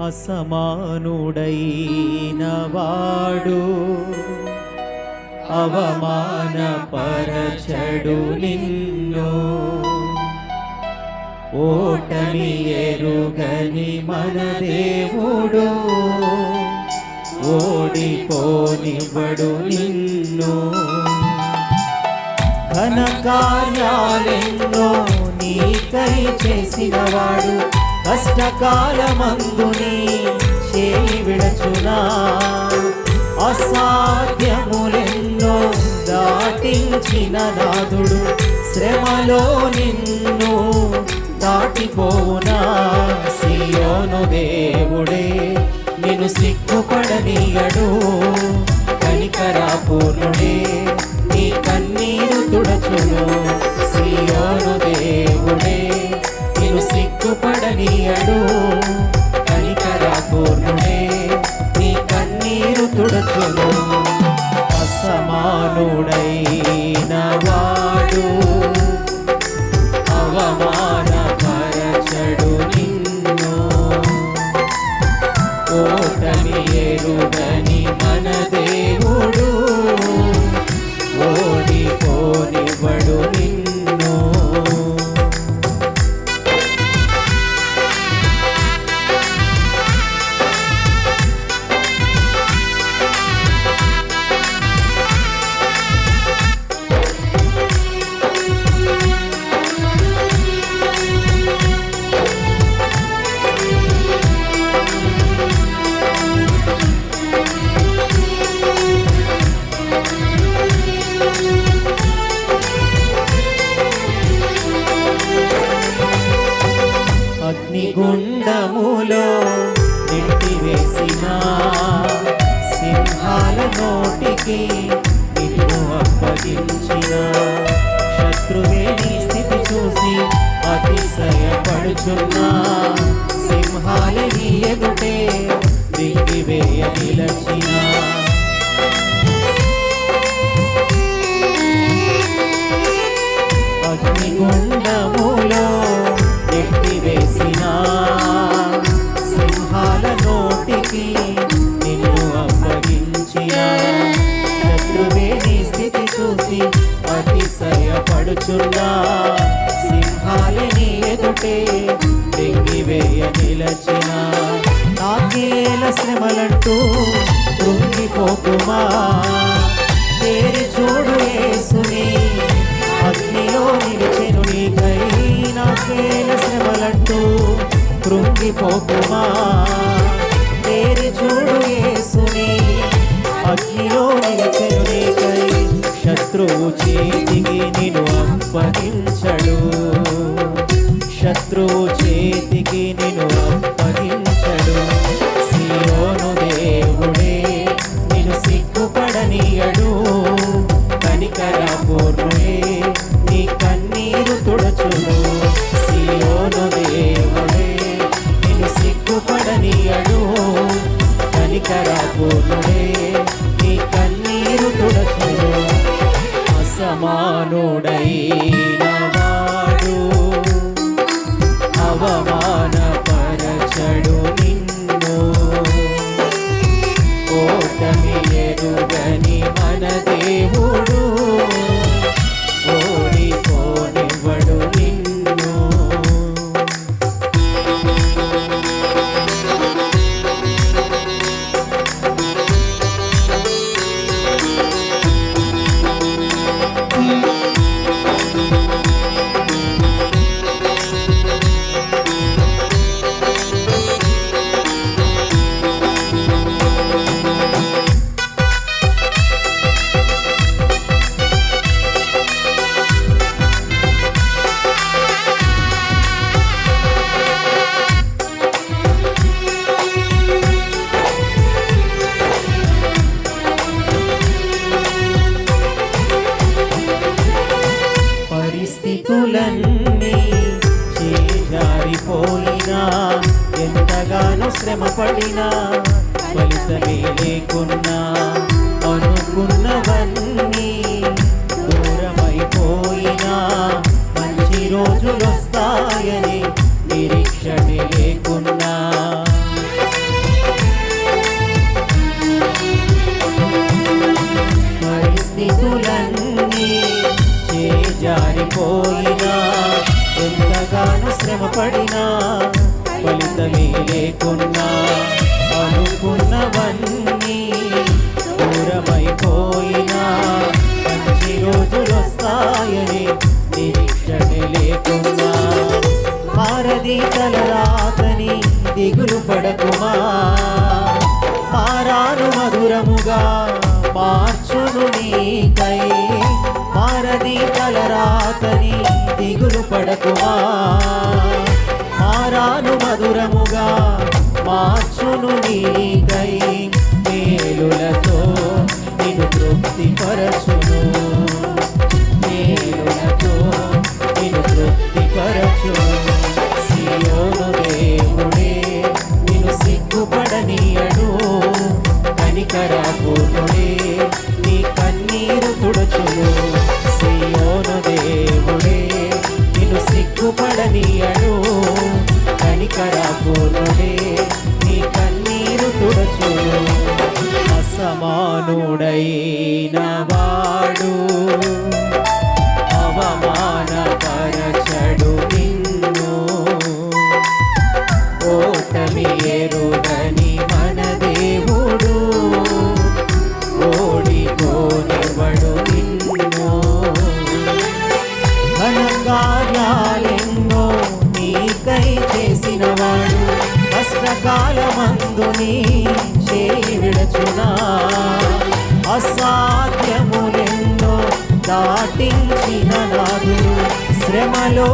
అసమానుడైన వాడు అవమానపరచడు నిన్ను. ఓటమి ఎరుగని మన దేవుడు ఓడిపోనివ్వడు నిన్ను. ఘన కార్యాలెన్నో నీకై చేసినవాడు వాడు కష్టకాలమందుని చేయి విడచునా? అసాధ్యములెన్నో దాటించిన నాదుడు శ్రమలో నిన్ను దాటిపోవునా? సియోను దేవుడే నిన్ను సిగ్గుపడనీయడు. కనికరాపూర్ణుడే నీ కన్నీరు తుడచును. సియోను దేవుడే నిన్ను సిగ్గుపడనీయడు కనికరాపూర్ణుడే నీ కన్నీరు తుడుచును. అసమానుడ నోటికి నిన్ను అప్పగించిన శత్రువే నీ స్థితి చూసి అతిశయపడుచున్నా. సింహాల నీ ఎదుటే దిగివేయ నిలచిన అగ్నిగుండములో నెట్టివేసిన సింహాల నోటికి అతిశయపడుచున్నా సింహాల నీ ఎదుటే దెంగివేయ నిలచిన నాకేల శ్రమలంటూ కృంగిపోకుమా? తేరి చూడు వేసుని అగ్నిలో నిలిచెను నీకై నాకేల శ్రమలంటూ కృంగిపోకుమా? తేరి చూడు వేసుని అగ్నిలో నిలిచెను శత్రువు చేతికి నిన్ను అప్పగించడు. శత్రువు చేతికి నిన్ను అప్పగించడు. సియోను దేవుడే నిన్ను సిగ్గుపడనీయడు. కనికరపూర్ణుడే నీ కన్నీరు తుడచును. సియోను దేవుడే నిన్ను సిగ్గుపడనీయడు. కనికరపూర్ణుడే అసమానుడైన పరిస్థితులన్నీ చేజారిపోయినా ఎంతగానో శ్రమ పడినా ఫలితమే లేకున్నా. పోయినా ఎంతగానో శ్రమపడినా ఫలితమే లేకున్నా అనుకున్నవన్నీ దూరమైపోయినా మంచి రోజులు వస్తాయని నిరీక్షణ లేకున్నా. భారతీ తలరాతని దిగులు పడకుమా? మారాను మధురముగా మార్చు దిగులు మారాను మధురముగా మార్చును నీ పూర్ణుడే నీ కన్నీరు తుడుచును అసమానుడైన వాడు అవమానపరచడు నిన్ను. ఓటమి ఎరుగని శ్రమలో